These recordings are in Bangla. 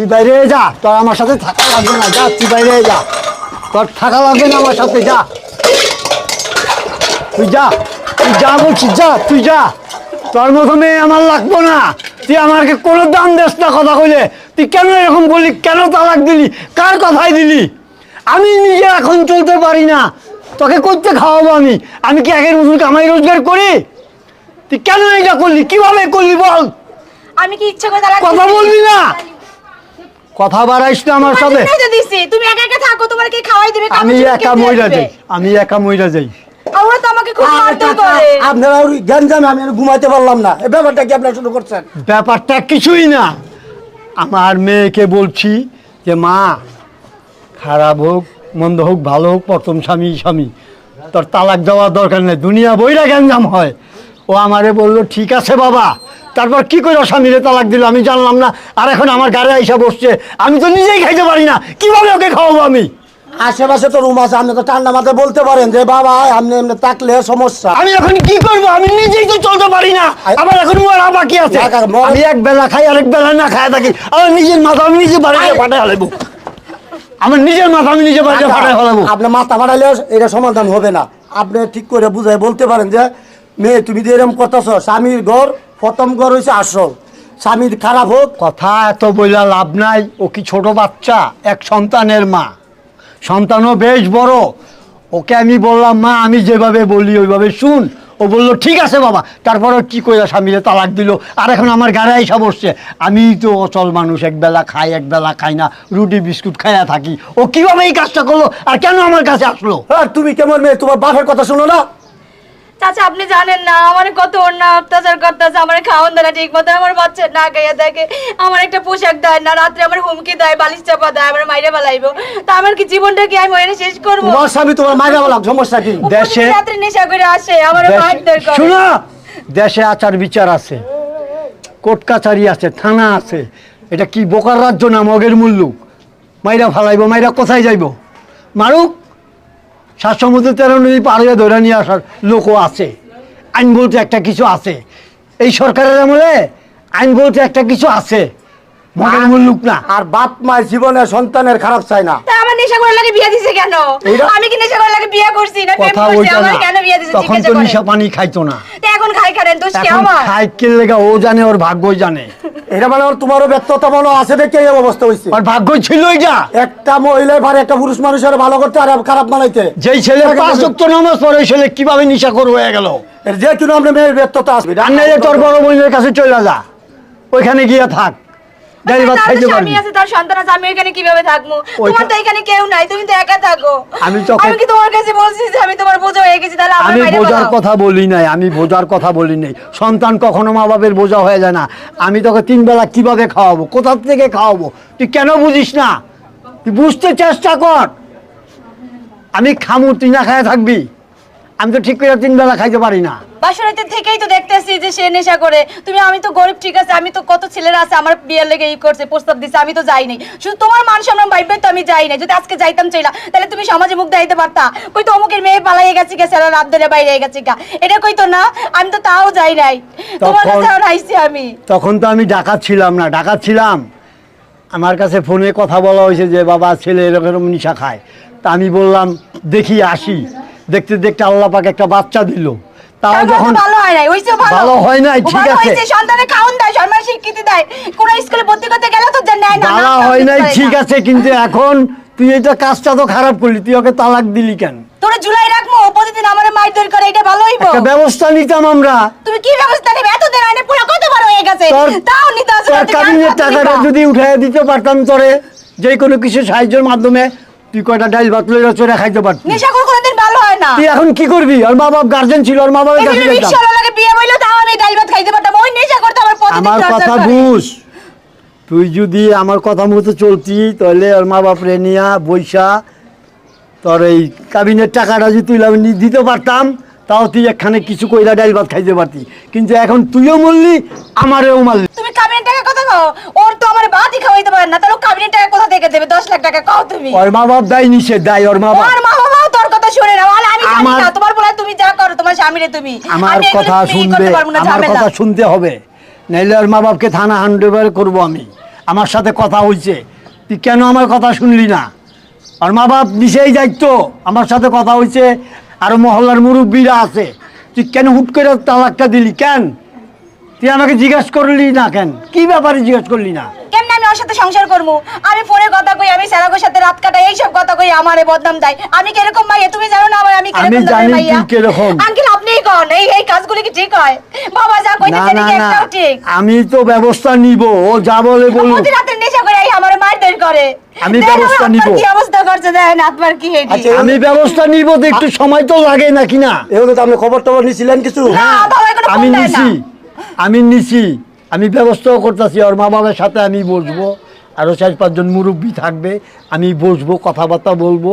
তুই বাইরে যা। তোর আমার সাথে থাকা লাগবে না যা তুই বাইরে যা। তোর থাকা লাগবে না আমার সাথে যা। তুই যা তুই যা বলছিস যা তুই যা। তোর মতো মেয়ে আমার লাগবো না। তুই আমাকে কোনো দাম দেস না কথা কইলে। তুই কেন এরকম বললি? কেন তালাক দিলি? কার কথাই দিলি? আমি নিজে এখন চলতে পারি না। তোকে করতে খাওয়াবো আমি। আমি কি একের মতন কামাই রোজগার করি? তুই কেন এটা করলি? কীভাবে করলি বল? আমি কি ইচ্ছা করে তালাক কথা বলবি না। কথা বাড়াইস না আমার সাথে। দিছি। তুমি একা একা থাকো তোমার কে খাওয়াই দিবে আমি একা মইরা যাই। আমি একা মইরা যাই। ওরা তো আমাকে খুব মারধর করে। আপনারা ওই গ্যাঞ্জামে আমি ঘুমাইতে পারলাম না। এই ব্যাপারটা কি আপনারা শুরু করছেন? ব্যাপারটা কিছুই না। আমার মেয়েকে বলছি যে মা খারাপ হোক মন্দ হোক ভালো হোক প্রথম স্বামী স্বামী। তোর তালাক দেওয়ার দরকার নেই। দুনিয়া বইরা গ্যাঞ্জাম হয়। ও আমারে বলল ঠিক আছে বাবা তারপর কি করে স্বামীরে তালাক দিল? আমি জানলাম না। আর এখন আমার গাড়ি আইসা বসছে। আমি তো নিজেই খাইতে পারি না। কীভাবে ওকে খাওয়াবো আমি? আশেপাশে তো রুম আছে আপনি তো ঠান্ডা মাথায় বলতে পারেন যে বাবা আপনি এমনি থাকলে সমস্যা। আমি এখন কি করব? আমি নিজেই তো চলতে পারি না। আমার এখন মরা বাকি আছে। আমি এক বেলা খাই আরেক বেলা না খায় থাকি। আমার নিজের মাথা আমি নিজে বাড়িতে ফাটাই হালাবো আমার নিজের মাথা আমি নিজে বাড়িতে ফাটাই হালাবো আপনি মাথা ফাটাইলে এটা সমাধান হবে না। আপনি ঠিক করে বুঝাই বলতে পারেন যে মেয়ে তুমি যে এরকম করতেছ স্বামীর ঘর প্রথম ঘর হয়েছে আসল। স্বামীর খারাপ হোক। কথা এত বইলা লাভ নাই ও কি ছোট বাচ্চা? এক সন্তানের মা। সন্তানও বেশ বড়। ওকে আমি বললাম মা আমি যেভাবে বলি ওইভাবে শুন। ও বলল ঠিক আছে বাবা। তারপরে কি কইরা স্বামীরে তালাক দিল। আর এখন আমার গাড়ি আইসা বসছে। আমি তো অচল মানুষ একবেলা খাই একবেলা খাই না রুটি বিস্কুট খাইয়া থাকি। ও কীভাবে এই কাজটা করল? আর কেন আমার কাছে আসলো? আর তুমি কেমন মেয়ে? তোমার বাপের কথা শোনো না? চাচা আপনি জানেন না আমার কত অন্য অত্যাচার করতেছে আমার খাওয়ান দেয় না ঠিক মতো আমার বাচ্চা না খাইয়া দেখে আমার একটা পোশাক দেয় না রাত্রে আমার হুমকি দেয় বালিশ চাপা দেয় আমার মাইরে বেলাইবো তা আমার কি জীবনটা কি আমি ওখানে শেষ করব? তোমার স্বামী তোমার মায়েরা বললাম সমস্যা কি? দেশে- রাত্রে নেশা করে আসে আমার মারধর করে শোনো! দেশে আচার বিচার আছে কোর্ট কাছারি আছে থানা আছে এটা কি বোকার রাজ্য না মগের মুল্লুক মাইরা ফালাইব মাইরা কোথায় যাইবো? মারুক! সাত সমুদ্রের তেরো নদী পার হয়ে ধরে নিয়ে আসার লোকও আছে। আইন বলতে একটা কিছু আছে। এই সরকারের আমলে আইন বলতে একটা কিছু আছে। মনের মূল লোক না। আর বাপ মায় জীবনে সন্তানের খারাপ চায় না। নেশা করে লাগে বিয়ে দিছে কেন? আমি কি নেশা করে লাগে বিয়ে করছি না? প্রেম কথা করছি আমার কেন বিয়ে দিছে? তখন তো নিশা পানি খাইতো না। এখন খাই দোষ কি আমার? খাই কে লেগা? ও জানে ওর ভাগ্যই জানে। এটা মানে ওর তোমারও ব্যর্থতা মনে আছে দেখে এই অবস্থা হয়েছে ওর ভাগ্যই ছিল যা একটা মহিলায় পারে একটা পুরুষ মানুষের ভালো করতে আর খারাপ বানাইতে। যেই ছেলে পাঁচ ওয়াক্ত নামাজ পড়ে ওই ছেলে কীভাবে নিশা করে হয়ে গেল? এর যে কোনো আমরা মেয়ের ব্যর্থতা আসবে আর নাই তোর বড় বোনের কাছে চলে যা। ওইখানে গিয়ে থাক। ডাল ভাত খাইতে স্বামী পারবি আছে তার সন্তান আছে আমি এখানে কীভাবে থাকব? তোমার তো এখানে কেউ নাই তুমি তো একা থাকো। আমি আমি কি তোমার কাছে বলছি যে আমি তোমার বোঝা হয়ে গেছি তাহলে আমি বোঝার কথা বলি নাই আমি বোঝার কথা বলি নাই। সন্তান কখনো মা বাপের বোঝা হয়ে যায় না। আমি তোকে তিন বেলা কীভাবে খাওয়াবো? কোথা থেকে খাওয়াবো? তুই কেন বুঝিস না? তুই বুঝতে চেষ্টা কর। আমি খামু তুই না খায় থাকবি? আমি তো ঠিক করে তিন বেলা খাইতে পারি না। বাসরাইতে থেকেই তো দেখতেছি যে সে নেশা করে। তুমি আমি তো গরিব ঠিক আছে আমি তো কত ছেলেরা আছে আমার বিয়ের লেগে ই করছে প্রস্তাব দিছে আমি তো যাই নাই শুধু তোমার মান সম্মান ভাইবে তো আমি যাই নাই যদি আজকে যাইতাম চাইলা তাহলে তুমি সমাজে মুখ দেখাইতে পারতা। কই তো অমুকের মেয়ে পালাইয়ে গেছে গেছে আর রাত ধরে বাইরে গেছে গা। এটা কই তো না আমি তো তাও যাই নাই। তোমার কাছে আর আইছি আমি। তখন তো আমি ডাকাত ছিলাম না ডাকাত ছিলাম। আমার কাছে ফোনে কথা বলা হয়েছে যে বাবা ছেলে এরকম এরকম নিশা খায়। তা আমি বললাম দেখি আসি। দেখতে দেখতে আল্লাহ পাক একটা বাচ্চা দিল। তাও যখন ভালো হয় নাই ভালো। ভালো হয় নাই, ঠিক আছে। খাওন দেয় সম্মান স্বীকৃতি দেয়। কোন স্কুলে ভর্তি করতে গেলে তো নেয় না হয় নাই ঠিক আছে কিন্তু এখন তুই এটা কাজটা তো খারাপ করলি তুই ওকে তালাক দিলি কেন? তোরে জুলাই প্রতিদিন আমার মারধর করে এটা ভালো হইব। একটা ব্যবস্থা নিতাম আমরা। তুমি কি ব্যবস্থা নেবে? এত দিন আইনে পুরো কত বড় হয়ে গেছে? তাও কাবিনের টাকাটা যদি উঠে দিতে পারতাম তোরে যে কোনো কিছু সাহায্যের মাধ্যমে তুই কয়টা ডাইল ভাত লইরা চড়ে খাইতে পারতি। নেশা করে না। তুই এখন কি করবি? ওর মা বাপ গার্জেন ছিল ওর মা বাবার কাছে বিয়ে বইলো তাও আমি ডাল ভাত খাইতে পারতাম। ওই নেশা করতে আমার প্রতিদিন আমার কথা বুঝ। তুই যদি আমার কথা মতো চলতি তাহলে ওর মা বাপরে নিয়া বৈশা তোর এই কাবিনের টাকাটা যদি তুই আমি দিতে পারতাম তাও তুই একখানে কিছু কইরা ডাইল ভাত খাইতে পারতি। কিন্তু এখন তুইও মরলি আমারেও মারলি। তুমি কাবিনের টাকা কথা কও? ওর তো আমার ভাতই খাওয়াইতে পারে না তাহলে কাবিনের টাকা কোথা থেকে দেবে? দশ লাখ টাকা কও তুমি। ওর মা বাপ দেয় নিষেধ দেয় ওর মা বাপ ওর মা বাবাও তোর কথা শুনে না বলে আমি জানি আমার- তোমার বলে তুমি যা করো তোমার স্বামীরে তুমি। আমার কথা শুনবে আমার কথা শুনতে হবে। নাইলে মা বাপকে থানা হ্যান্ড ওভার করব আমি। আমার সাথে কথা হয়েছে তুই কেন আমার কথা শুনলি না? আর মা বাপ নিচেই দায়িত্ব আমার সাথে কথা হয়েছে আর মহল্লার মুরব্বীরা আছে। তুই কেন হুট করে তালাকটা দিলি? কেন? তুই আমাকে জিজ্ঞেস করলি না কেন? কি ব্যাপারে জিজ্ঞেস করলি না? আমি ওর সাথে সংসার করব। আমি ফোনে কথা কই আমি স্যারাগোর সাথে রাত কাটাই এইসব কথা কই আমারে বদনাম দেয়। আমি কীরকম মাইয়া তুমি জানো না আমার আমি কীরকম জানি কীরকম। আঙ্কেল আপনিই কোন। এই এই কাজগুলি কি ঠিক হয়? বাবা যা না কইতেছে না নাকি একটাও ঠিক। আমি তো ব্যবস্থা নিব ও যা বলে বলুক। প্রতি রাতে নেশা করে এই আমার মারধর করে। আমি ব্যবস্থা নিব। কি অবস্থা করছে দেখেন আপনার কি হেডি আচ্ছা, আমি ব্যবস্থা নিব তো একটু সময় তো লাগে নাকি না? এগুলো তো আপনি খবর টবর নিছিলেন কিছু? না বাবা এখনও আমি নিছি। আমি নিছি। আমি ব্যবস্থাও করতেছি ওর মা বাবার সাথে আমি বসবো। আরও চার পাঁচজন মুরব্বী থাকবে আমি বসবো কথাবার্তা বলব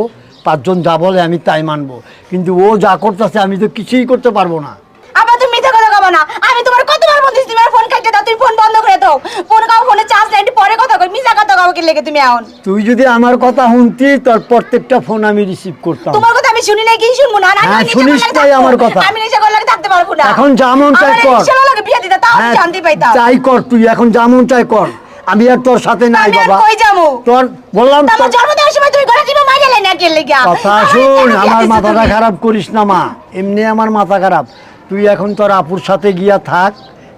পাঁচজন যা বলে আমি তাই মানবো। কিন্তু ও যা করতেছে আমি তো কিছুই করতে পারব না। আবার তুমি মিথ্যা কথা কবা না। আমি তোমার কতবার বলতেছি তুমি আমার ফোন কাটতে দাও তুমি ফোন বন্ধ করে দাও। ফোন কাও ফোনে চার্জ নাই পরে কথা কই। মিছা কথা কি লেগে তুমি এখন? তুই যদি আমার কথা শুনতি তোর প্রত্যেকটা ফোন আমি রিসিভ করতাম। তোমার কথা আমি শুনি নাই কি শুনব? না আমি হ্যাঁ, শুনিস তাই আমার কথা। আমি নিজে করলে থাকতে পারব না। এখন যা মন চাই আমার কর। রিকশাওয়ালা লাগে বিয়ে দিতে তাও আমি হ্যাঁ, শান্তি পাইতাম। তাই কর তুই এখন যেমন চাই কর। আমি আর তোর সাথে নাই আমি বাবা। কই যাব? তোর বললাম তা আমার তোর- জন্ম দেওয়ার সময় তুমি ঘরে টিপে মাইরে লাই না কে লেগা? কথা শুন আমার মাথাটা খারাপ করিস না মা। এমনি আমার মাথা খারাপ। তুই এখন তোর আপুর সাথে গিয়া থাক।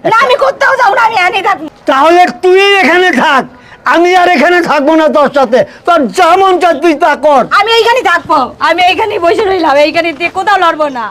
না আমি কোথাও যাব না আমি আনি থাকব। তাহলে তুই এখানে থাক। আমি আর এখানে থাকব না তোর সাথে। তোর যেমন চাই তুই তা কর। আমি এইখানেই থাকব। আমি এইখানেই বসে রইলাম। এইখানে কোথাও লড়বো না।